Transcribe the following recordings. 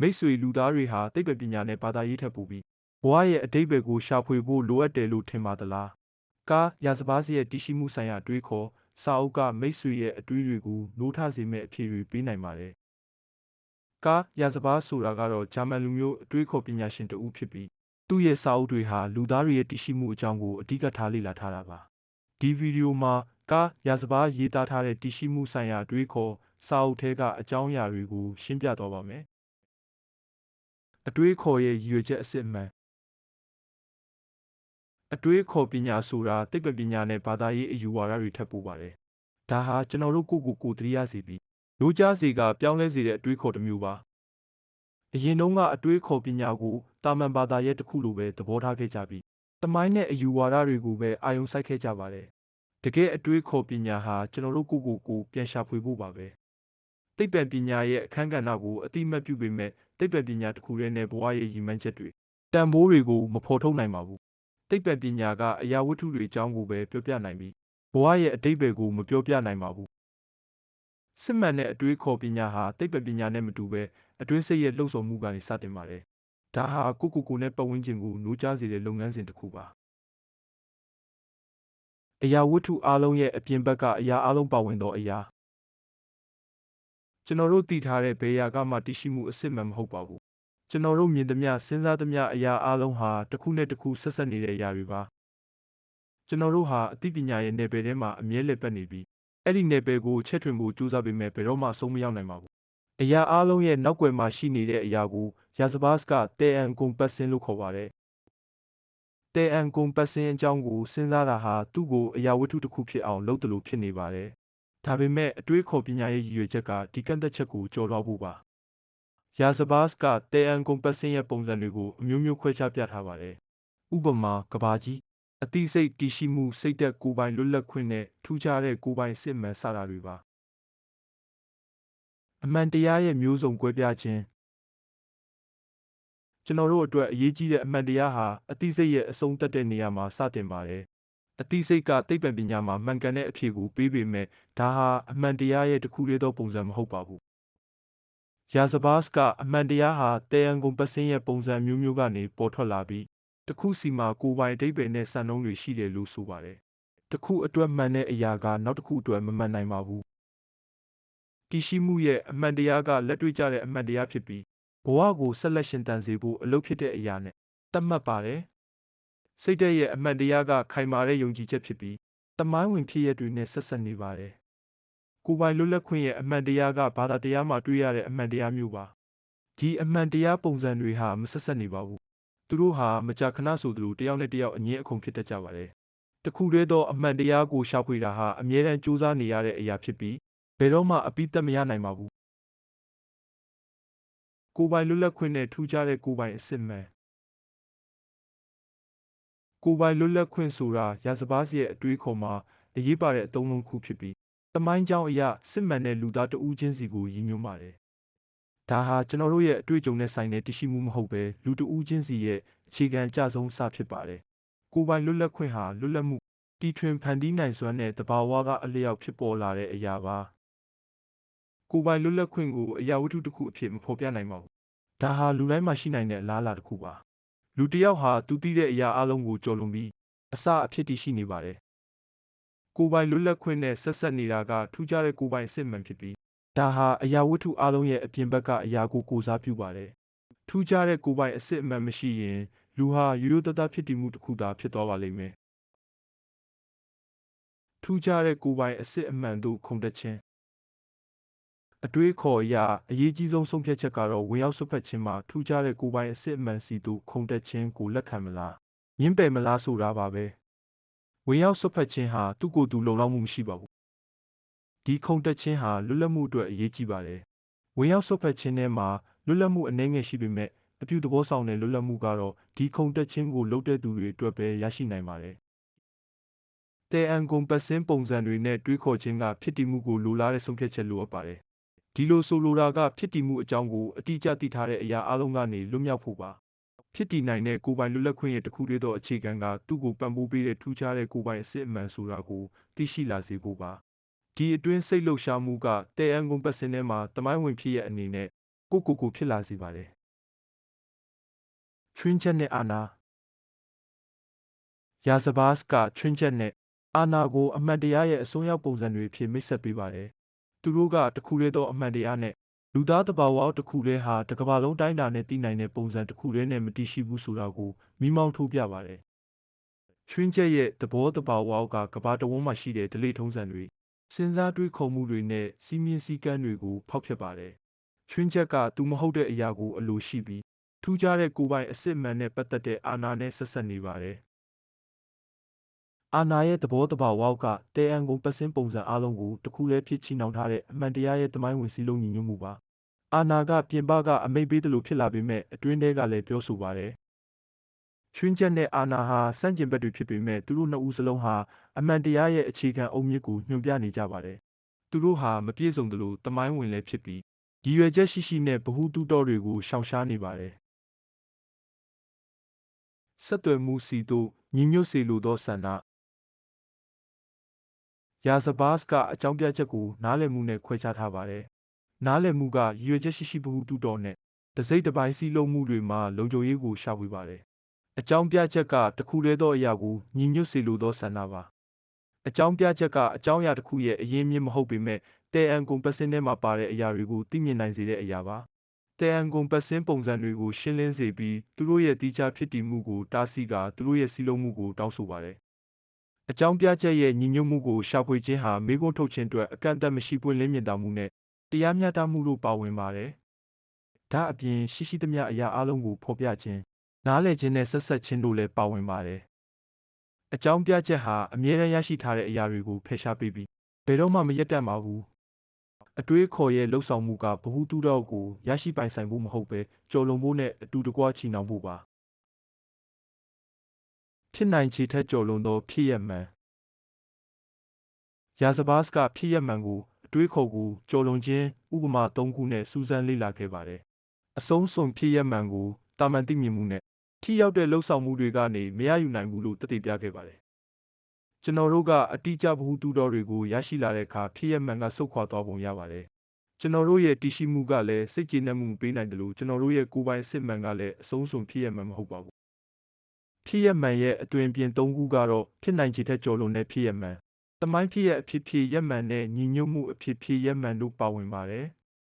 မိတ်ဆွေလူသားတွေဟာသိပ္ပံပညာနဲ့ဘာသာရေးထက်ပိုပြီးဘဝရဲ့အတိတ်ပဲကိုရှာဖွေဖို့လိုအပ်တယ်လို့ထင်ပါသလားကားရာစပါးစီရဲ့တည်ရှိမှုဆိုင်ရာအတွေးခေါ်စာအုပ်ကမိတ်ဆွေရဲ့အတွေးတွေကိုနိုးထစေမဲ့အဖြေတွေပေးနိုင်ပါတယ်ကားရာစပါးဆိုတာကတော့ဂျာမန်လူမျိုးအတွေးခေါ်ပညာရှင်တဦးဖြစ်ပြီးသူ့ရဲ့စာအုပ်တွေဟာလူသားတွေရဲ့တည်ရှိမှုအကြောင်းကိုအဓိကထားလေ့လာထားတာပါဒီဗီဒီယိုမှာကားရာစပါးရေးသားထားတဲ့တည်ရှိမှုဆိုင်ရာအတွေးခေါ်စာအုပ်ထဲကအကြောင်းအရာတွေကိုရှင်းပြသွားပါမယ် အတွေးခေါ်ရဲ့ရည်ရွယ်ချက်အစစ်အမှန်အတွေးခေါ်ပညာဆိုတာသိပ္ပံပညာနဲ့ဘာသာရေးအယူဝါဒတွေထပ်ပိုပါတယ်။ဒါဟာကျွန်တော်တို့ကိုယ့်ကိုယ်ကိုယ်သတိရစေပြီးလိုချစေကပြောင်းလဲစေတဲ့အတွေးခေါ်တစ်မျိုးပါ။အရင်တုန်းကအတွေးခေါ်ပညာကိုတာမန်ဘာသာရဲ့တစ်ခုလိုပဲသဘောထားခဲ့ကြပြီးတမိုင်းနဲ့အယူဝါဒတွေကိုပဲအာရုံစိုက်ခဲ့ကြပါတယ်။တကယ်အတွေးခေါ်ပညာဟာကျွန်တော်တို့ကိုယ့်ကိုယ်ကိုယ်ပြန်ရှာဖွေဖို့ပါပဲ။သိပ္ပံပညာရဲ့အခန်းကဏ္ဍကိုအတိမတ်ပြုပေမဲ့ သိပ္ပံပညာတစ်ခုတည်းနဲ့ဘဝရဲ့ရည်မှန်းချက်တွေတန်ဖိုးတွေကိုမဖော်ထုတ်နိုင်ပါဘူးသိပ္ပံပညာကအရာဝတ္ထုတွေအကြောင်းကိုပဲပြောပြနိုင်ပြီးဘဝရဲ့အတိတ်ပဲကိုမပြောပြနိုင်ပါဘူးစစ်မှန်တဲ့အတွေးခေါ်ပညာဟာသိပ္ပံပညာနဲ့မတူပဲအတွင်းစိတ်ရဲ့လှုပ်ဆောင်မှုကနေစတင်ပါတယ်ဒါဟာကိုကိုကိုနဲ့ပတ်ဝန်းကျင်ကိုနိုးကြားစေတဲ့လုပ်ငန်းစဉ်တစ်ခုပါအရာဝတ္ထုအလုံးရဲ့အပြင်ဘက်ကအရာအလုံးပါဝင်သောအရာ ကျွန်တော်တို့သိထားတဲ့ဘယ်အရာကမှတရှိမှုအစစ်မှန်မဟုတ်ပါဘူးကျွန်တော်တို့မြင်သမျှစဉ်းစားသမျှအရာအလုံးဟာတစ်ခုနဲ့တစ်ခုဆက်ဆက်နေတဲ့အရာတွေပါကျွန်တော်တို့ဟာအသိပညာရဲ့နယ်ပယ်ထဲမှာအမြဲလည်ပတ်နေပြီးအဲ့ဒီနယ်ပယ်ကိုချက်ထွင်ဖို့ကြိုးစားပေမဲ့ဘယ်တော့မှအဆုံးမရောက်နိုင်ပါဘူးအရာအလုံးရဲ့နောက်ွယ်မှာရှိနေတဲ့အရာကိုရာဇဘတ်ကတဲအန်ကွန်ပတ်စင်လို့ခေါ်ပါတယ်တဲအန်ကွန်ပတ်စင်အကြောင်းကိုစဉ်းစားတာဟာသူ့ကိုအရာဝတ္ထုတစ်ခုဖြစ်အောင်လုပ်တယ်လို့ဖြစ်နေပါတယ် ဒါပေမဲ့အတွေးခေါ်ပညာရဲ့ရည်ရွယ်ချက်က ဒီကန့်သက်ချက်ကို ကျော်လွှားဖို့ပါရာဇဘတ်ကတဲအန်ကွန်ပတ်စင်ရဲ့ ပုံစံတွေကို အမျိုးမျိုး ခွဲခြားပြထားပါတယ်။ဥပမာကဘာကြီး အသိစိတ်တည်ရှိမှု စိတ်သက်ကိုယ်ပိုင်လွတ်လပ်ခွင့်နဲ့ ထူးခြားတဲ့ ကိုယ်ပိုင်စစ်မှန် စတာတွေပါ။အမှန်တရားရဲ့ မျိုးစုံကွဲပြားခြင်း ကျွန်တော်တို့အတွက် အရေးကြီးတဲ့ အမှန်တရားဟာ အသိစိတ်ရဲ့ အဆုံးသတ်တဲ့နေရာမှာ စတင်ပါတယ်။ အသိစိတ်ကသိပ္ပံပညာမှာမှန်ကန်တဲ့အဖြေကိုပေးပေမဲ့ဒါဟာအမှန်တရားရဲ့တစ်ခုတည်းသောပုံစံမဟုတ်ပါဘူးရာဇဘတ်ကအမှန်တရားဟာတဲယန်ကုန်ပစင်းရဲ့ပုံစံမျိုးမျိုးကနေပေါ်ထွက်လာပြီးတခုစီမှာကိုယ်ပိုင်အဓိပ္ပာယ်နဲ့စံနှုန်းတွေရှိတယ်လို့ဆိုပါတယ်။တခုအတွက်မှန်တဲ့အရာကနောက်တစ်ခုအတွက်မမှန်နိုင်ပါဘူး။တည်ရှိမှုရဲ့အမှန်တရားကလက်တွေ့ကျတဲ့အမှန်တရားဖြစ်ပြီးဘဝကိုဆက်လက်ရှင်သန်စေဖို့အလုပ်ဖြစ်တဲ့အရာနဲ့သတ်မှတ်ပါတယ်။ စိတ်ဓာတ်ရဲ့အမှန်တရားကခိုင်မာတဲ့ယုံကြည်ချက်ဖြစ်ပြီးတမိုင်းဝင်ဖြစ်ရတွေနဲ့ဆက်ဆက်နေပါတယ်။ကိုယ်ပိုင်လွတ်လပ်ခွင့်ရဲ့အမှန်တရားကဘာသာတရားမှာတွေ့ရတဲ့အမှန်တရားမျိုးပါဒီအမှန်တရားပုံစံတွေဟာမဆက်ဆက်နေပါဘူးသူတို့ဟာမကြာခဏဆိုသလိုတယောက်နဲ့တယောက်အငြင်းအခုန်ဖြစ်တတ်ကြပါတယ်တခုတည်းသောအမှန်တရားကိုရှာဖွေတာဟာအမြဲတမ်းကြိုးစားနေရတဲ့အရာဖြစ်ပြီးဘယ်တော့မှအပိသက်မရနိုင်ပါဘူးကိုယ်ပိုင်လွတ်လပ်ခွင့်နဲ့ထူးခြားတဲ့ကိုယ်ပိုင်အစစ်မှန် ကိုယ်ပိုင်လွတ်လပ်ခွင့်ဆိုတာ ရာဇဘာစီရဲ့အတွေးခေါ်မှာ အရေးပါတဲ့အသုံးလုံးခုဖြစ်ပြီး သမိုင်းကြောင်းအရ စစ်မှန်တဲ့လူသားတဦးချင်းစီကို ရည်ညွှန်းပါတယ်။ဒါဟာ ကျွန်တော်တို့ရဲ့ အတွေ့အကြုံနဲ့ဆိုင်တဲ့တရှိမှုမဟုတ်ပဲလူတဦးချင်းစီရဲ့ အခြေခံအကျဆုံးစဖြစ်ပါတယ်။ကိုယ်ပိုင်လွတ်လပ်ခွင့်ဟာ လွတ်လပ်မှု တီထွင်ဖန်တီးနိုင်စွမ်းတဲ့တဘာဝကအလျောက်ဖြစ်ပေါ်လာတဲ့အရာပါ။ကိုယ်ပိုင်လွတ်လပ်ခွင့်ကို အရာဝတ္ထုတစ်ခုအဖြစ် မဖော်ပြနိုင်ပါဘူး။ဒါဟာ လူတိုင်းမှာရှိနိုင်တဲ့ အလားအလာတစ်ခုပါ။ လူတစ်ယောက်ဟာသူသိတဲ့အရာအလုံးကိုကျော်လွန်ပြီးအစအဖြစ်တည်ရှိနေပါတယ်ကိုယ်ပိုင်လွတ်လပ်ခွင့်နဲ့ဆက်ဆက်နေတာကထူးခြားတဲ့ကိုယ်ပိုင်အစစ်မှန်ဖြစ်ပြီးဒါဟာအရာဝတ္ထုအလုံးရဲ့အပြင်ဘက်ကအရာကိုကိုစားပြုပါတယ်ထူးခြားတဲ့ကိုယ်ပိုင်အစစ်အမှန်မရှိရင်လူဟာရိုးရိုးသားသားဖြစ်တည်မှုတစ်ခုသာဖြစ်သွားပါလိမ့်မယ်ထူးခြားတဲ့ကိုယ်ပိုင်အစစ်အမှန်တို့ခုန်တက်ခြင်း အတွေးခေါ်အရာအရေးကြီးဆုံးဆုံးဖြတ်ချက်ကတော့ဝင်ရောက်ဆွတ်ဖက်ခြင်းမှာထူးခြားတဲ့ကိုယ်ပိုင်အစစ်အမှန်စီတို့ခုန်တက်ခြင်းကိုလက်ခံမလားညှင်းပယ်မလားဆိုတာပါပဲဝင်ရောက်ဆွတ်ဖက်ခြင်းဟာသူ့ကိုယ်သူလုံလောက်မှုမရှိပါဘူးဒီခုံတက်ခြင်းဟာလွတ်လပ်မှုအတွက်အရေးကြီးပါတယ်ဝင်ရောက်ဆွတ်ဖက်ခြင်းထဲမှာလွတ်လပ်မှုအနည်းငယ်ရှိပေမဲ့အပြုသဘောဆောင်တဲ့လွတ်လပ်မှုကတော့ဒီခုံတက်ခြင်းကိုလုပ်တဲ့သူတွေအတွက်ပဲရရှိနိုင်ပါတယ်တဲအန်ကွန်ပတ်စင်းပုံစံတွေနဲ့တွေးခေါ်ခြင်းကဖြစ်တည်မှုကိုလိုလားတဲ့ဆုံးဖြတ်ချက်လိုအပ်ပါတယ် ဒီလိုဆိုလိုတာကဖြစ်တည်မှုအကြောင်းကိုအတိအကျသိထားတဲ့အရာအလုံးကနေလွတ်မြောက်ဖို့ပါဖြစ်တည်နိုင်တဲ့ကိုယ်ပိုင်လွတ်လပ်ခွင့်ရဲ့တစ်ခုတည်းသောအခြေခံကသူ့ကိုပံ့ပိုးပေးတဲ့ထူးခြားတဲ့ကိုယ်ပိုင်အစစ်အမှန်ဆိုတာကိုသိရှိလာစေဖို့ပါဒီအတွင်းစိတ်လှုပ်ရှားမှုကတဲအန်ကွန်ပတ်စင်ထဲမှာတမိုင်းဝင်ဖြစ်ရဲ့အနေနဲ့ကိုကိုကိုဖြစ်လာစေပါတယ်ချွင်းချက်နဲ့အာနာရာဇဘာစ်ကချွင်းချက်နဲ့အာနာကိုအမှန်တရားရဲ့အစွန်းရောက်ပုံစံတွေဖြစ်မိတ်ဆက်ပေးပါတယ် သူတို့ကတခုလေးသောအမှန်တရားနဲ့လူသားတဘာဝတစ်ခုတည်းဟာတစ်ကမ္ဘာလုံးတိုင်းတာနဲ့တည်နိုင်တဲ့ပုံစံတစ်ခုတည်းနဲ့မတည်ရှိဘူးဆိုတာကိုမိမောင်းထိုးပြပါတယ်ချွင်းချက်ရဲ့သဘောတဘာဝကကမ္ဘာတဝန်းမှာရှိတဲ့ဒလိထုံးစံတွေစဉ်းစားတွေးခေါ်မှုတွေနဲ့စီမင်းစည်းကမ်းတွေကိုဖောက်ဖျက်ပါတယ်ချွင်းချက်ကသူမဟုတ်တဲ့အရာကိုအလိုရှိပြီးထူးခြားတဲ့ကိုယ်ပိုင်အစစ်မှန်နဲ့ပတ်သက်တဲ့အာဏာနဲ့ဆက်ဆက်နေပါတယ် အာနာရဲ့သဘောတဘာဝေါကတဲအန်ကုန်ပတ်စင်းပုံစံအလုံးကိုတစ်ခုတည်းဖြစ်ချီနှောင်ထားတဲ့အမှန်တရားရဲ့တမိုင်းဝင်စည်းလုံးညီညွတ်မှုပါအာနာကပြင်ပကအမိတ်ပေးတယ်လို့ဖြစ်လာပေမဲ့အတွင်းထဲကလည်းပြောဆိုပါတယ်ချွင်းချက်နဲ့အာနာဟာစန့်ကျင်ဘက်တွေဖြစ်ပေမဲ့သူတို့နှစ်ဦးစလုံးဟာအမှန်တရားရဲ့အခြေခံအုံမြစ်ကိုညွှန်ပြနေကြပါတယ်သူတို့ဟာမပြည့်စုံသလိုတမိုင်းဝင်လည်းဖြစ်ပြီးရည်ရွယ်ချက်ရှိရှိနဲ့ဗဟုသုတော်တွေကိုရှောင်ရှားနေပါတယ်ဆက်သွယ်မှုစီတို့ညီညွတ်စေလိုသောဆန္ဒ ရာဇဘာစ်ကအကြောင်းပြချက်ကိုနားလည်မှုနဲ့ခွဲခြားထားပါတယ်။နားလည်မှုကရည်ရွယ်ချက်ရှိရှိဗဟုသုတော်နဲ့တစိမ့်တစ်ပိုင်းစည်းလုံးမှုတွေမှာလုံခြုံရေးကိုရှာဖွေပါတယ်။အကြောင်းပြချက်ကတစ်ခုတည်းသောအရာကိုညီညွတ်စေလိုသောဆန္ဒပါ။အကြောင်းပြချက်ကအကြောင်းအရာတစ်ခုရဲ့အရင်းမြစ်မဟုတ်ပေမဲ့တဲအန်ကွန်ပတ်စင်းထဲမှာပါတဲ့အရာတွေကိုသိမြင်နိုင်စေတဲ့အရာပါ။တဲအန်ကွန်ပတ်စင်းပုံစံတွေကိုရှင်းလင်းစေပြီးသူတို့ရဲ့တိကျဖြစ်တည်မှုကိုတားဆီးကာသူတို့ရဲ့စည်းလုံးမှုကိုတောင်းဆိုပါတယ် အကြောင်းပြချက်ရဲ့ညီညွတ်မှုကိုရှာဖွေခြင်းဟာမေးခွန်းထုတ်ခြင်းအတွက်အကန့်အသတ်မရှိပွင့်လင်းမြင်သာမှုနဲ့တရားမျှတမှုတို့ပါဝင်ပါတယ်။ဒါအပြင်ရှိရှိသမျှအရာအလုံးကိုဖော်ပြခြင်းနားလည်ခြင်းနဲ့ဆက်ဆက်ခြင်းတို့လည်းပါဝင်ပါတယ်။အကြောင်းပြချက်ဟာအမြဲတမ်းရရှိထားတဲ့အရာတွေကိုဖယ်ရှားပေးပြီးဘယ်တော့မှမရက်တန့်ပါဘူး။အတွေးခေါ်ရဲ့လှုပ်ဆောင်မှုကဘ ഹു တုတော့ကိုရရှိပိုင်ဆိုင်ဖို့မဟုတ်ပဲကြော်လွန်ဖို့နဲ့အတူတကွချီနှောင်ဖို့ပါ ဖြစ်နိုင်ခြေထက်ကျော်လွန်သောဖြစ်ရပ်မှန်ရာဇဘာစ်ကဖြစ်ရပ်မှန်ကိုအတွေးခေါ်ကိုကျော်လွန်ခြင်းဥပမာ၃ခုနဲ့စူးစမ်းလေ့လာခဲ့ပါတယ်။အဆုံးစွန်ဖြစ်ရပ်မှန်ကိုတာမန်သိမြင်မှုနဲ့ထိရောက်တဲ့လှုပ်ဆောင်မှုတွေကနေမရယူနိုင်ဘူးလို့သက်သေပြခဲ့ပါတယ်။ကျွန်တော်တို့ကအတိအကျဗဟုသုတော်တွေကိုရရှိလာတဲ့အခါဖြစ်ရပ်မှန်ကဆုတ်ခွာသွားပုံရပါတယ်။ကျွန်တော်တို့ရဲ့တည်ရှိမှုကလည်းစိတ်ကြည်နက်မှုပေးနိုင်တယ်လို့ကျွန်တော်တို့ရဲ့ကိုယ်ပိုင်စစ်မှန်ကလည်းအဆုံးစွန်ဖြစ်ရပ်မှန်မဟုတ်ပါဘူး ဖြစ်ရပ်မှန်ရဲ့အတွင်ပြင်၃ခုကတော့ဖြစ်နိုင်ခြေထက်ကျော်လွန်တဲ့ဖြစ်ရပ်မှန်၊သမိုင်းဖြစ်ရပ်အဖြစ်ဖြစ်ရပ်မှန်နဲ့ညီညွတ်မှုအဖြစ်ဖြစ်ရပ်မှန်တို့ပါဝင်ပါတယ်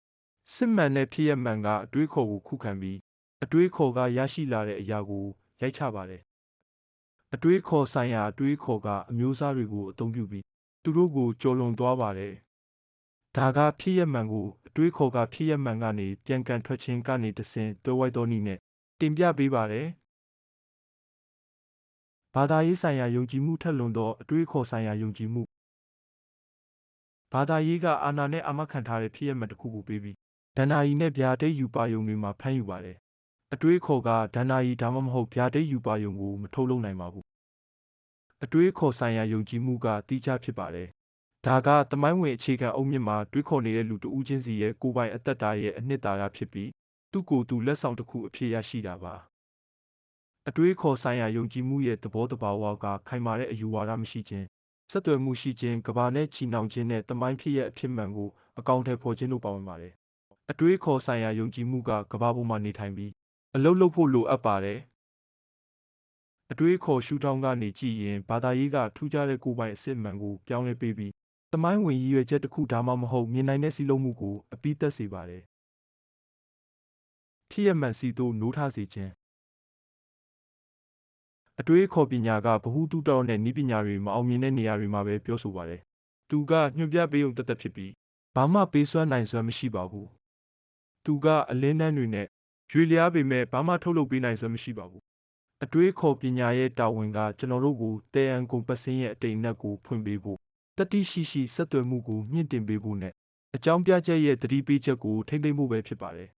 ။စစ်မှန်တဲ့ဖြစ်ရပ်မှန်ကအတွေးခေါ်ကိုခုခံပြီးအတွေးခေါ်ကရရှိလာတဲ့အရာကိုရိုက်ချပါတယ်။အတွေးခေါ်ဆိုင်ရာအတွေးခေါ်ကအမျိုးအစားတွေကိုအသုံးပြုပြီးသူတို့ကိုကျော်လွန်သွားပါတယ်။ဒါကဖြစ်ရပ်မှန်ကိုအတွေးခေါ်ကဖြစ်ရပ်မှန်ကနေပြန်ကန်ထွက်ခြင်းကနေတဆင့်တွဲဝိုက်သောနည်းနဲ့တင်ပြပေးပါတယ်။ ဘာသာရေးဆိုင်ရာယုံကြည်မှုထက်လွန်သော အတွေးအခေါ်ဆိုင်ရာယုံကြည်မှုဘာသာရေးကအာဏာနဲ့အာမခံထားတဲ့ဖြစ်ရပ်မှန်တစ်ခုကိုပေးပြီးဒဏ္ဍာရီနဲ့ဗျာဒိတ်ယူပါယုံတွေမှာဖမ်းယူပါတယ်အတွေးခေါ်ကဒဏ္ဍာရီဒါမှမဟုတ်ဗျာဒိတ်ယူပါယုံကိုမထုတ်လုပ်နိုင်ပါဘူးအတွေးခေါ်ဆိုင်ရာယုံကြည်မှုကတိကျဖြစ်ပါတယ်ဒါကတမိုင်းဝင်အခြေခံအုတ်မြစ်မှာတွေးခေါ်နေတဲ့လူတဦးချင်းစီရဲ့ကိုယ်ပိုင်အသက်တာရဲ့အနှစ်သာရဖြစ်ပြီးသူ့ကိုယ်သူလက်ဆောင်တစ်ခုအဖြစ်ရရှိတာပါ အတွေးခေါ်ဆိုင်ရာယုံကြည်မှုရဲ့သဘောတဘာဝကခိုင်မာတဲ့အယူဝါဒမရှိခြင်းဆက်သွယ်မှုရှိခြင်းကဘာနဲ့ချီနှောင်ခြင်းနဲ့တမိုင်းဖြစ်ရဲ့အဖြစ်မှန်ကိုအကောင့်ထဲပေါ်ခြင်းတို့ပါဝင်ပါတယ်အတွေးခေါ်ဆိုင်ရာယုံကြည်မှုကကဘာပေါ်မှာနေထိုင်ပြီးအလုတ်လုတ်ဖို့လိုအပ်ပါတယ်အတွေးခေါ်ရှုထောင့်ကနေကြည့်ရင်ဘာသာရေးကထူးခြားတဲ့ကိုယ်ပိုင်အစစ်မှန်ကိုပြောင်းလဲပေးပြီးတမိုင်းဝင်ရည်ရွယ်ချက်တစ်ခုဒါမှမဟုတ်မြင်နိုင်တဲ့စီလုံးမှုကိုအပိသက်စေပါတယ်ဖြစ်ရမှန်စီတို့နိုးထားစေခြင်း အတွေးအခေါ်ပညာကဗဟုသုတနဲ့နည်းပညာတွေမအောင်မြင်တဲ့နေရာတွေမှာပဲပြောဆိုပါတယ်။သူကညွှန်ပြပေးုံသက်သက်ဖြစ်ပြီးဘာမှပေးစွမ်းနိုင်စွမ်းမရှိပါဘူး။သူကအလင်းတန်းတွေနဲ့ရွေလျားပေမဲ့ဘာမှထုတ်လုပ်ပေးနိုင်စွမ်းမရှိပါဘူး။အတွေးခေါ်ပညာရဲ့တာဝန်ကကျွန်တော်တို့ကိုတဲအန်ကုန်ပတ်စင်းရဲ့အတိမ်အနက်ကိုဖွင့်ပေးဖို့တတိရှိရှိဆက်သွယ်မှုကိုမြင့်တင်ပေးဖို့နဲ့အကြောင်းပြချက်ရဲ့တတိပေးချက်ကိုထိမ့်သိမ့်ဖို့ပဲဖြစ်ပါတယ်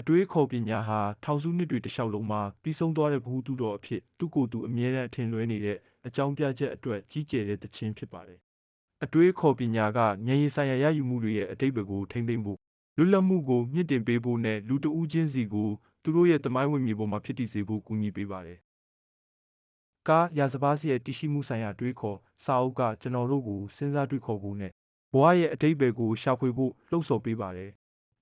အတွေးခေါ်ပညာဟာထောင်စုနှစ်တွေတစ်လျှောက်လုံးမှာပြီးဆုံးသွားတဲ့ဗဟုသုတော်အဖြစ်သူ့ကိုယ်သူအမြဲတမ်းအထင်လွဲနေတဲ့အကြောင်းပြချက်အတွက်ကြီးကျယ်တဲ့သခြင်းဖြစ်ပါတယ်။အတွေးခေါ်ပညာကဉာဏ်ရည်ဆိုင်ရာရယူမှုတွေရဲ့အတိတ်ဘက်ကိုထိမ့်သိမ့်ဖို့လွတ်လပ်မှုကိုမြင့်တင်ပေးဖို့နဲ့လူတဦးချင်းစီကိုသူတို့ရဲ့တမိုင်းဝင်မြေပေါ်မှာဖြစ်တည်စေဖို့ကူညီပေးပါတယ်။ကားရာစပါးစီရဲ့တရှိမှုဆိုင်ရာတွေးခေါ်စာအုပ်ကကျွန်တော်တို့ကိုစဉ်းစားတွေးခေါ်ဖို့နဲ့ဘဝရဲ့အတိတ်ဘက်ကိုရှာဖွေဖို့လှုံ့ဆော်ပေးပါတယ်။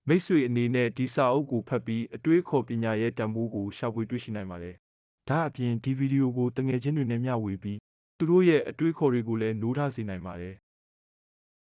မိတ်ဆွေအနေနဲ့ဒီစာအုပ်ကိုဖတ်ပြီးအတွေးအခေါ်ပညာရဲ့တန်ဖိုးကိုရှာဖွေတွေ့ရှိနိုင်ပါတယ်။ဒါအပြင်ဒီဗီဒီယိုကိုတငယ်ချင်းတွေနဲ့မျှဝေပြီးသူတို့ရဲ့အတွေးအခေါ်တွေကိုလည်းနိုးထစေနိုင်ပါတယ်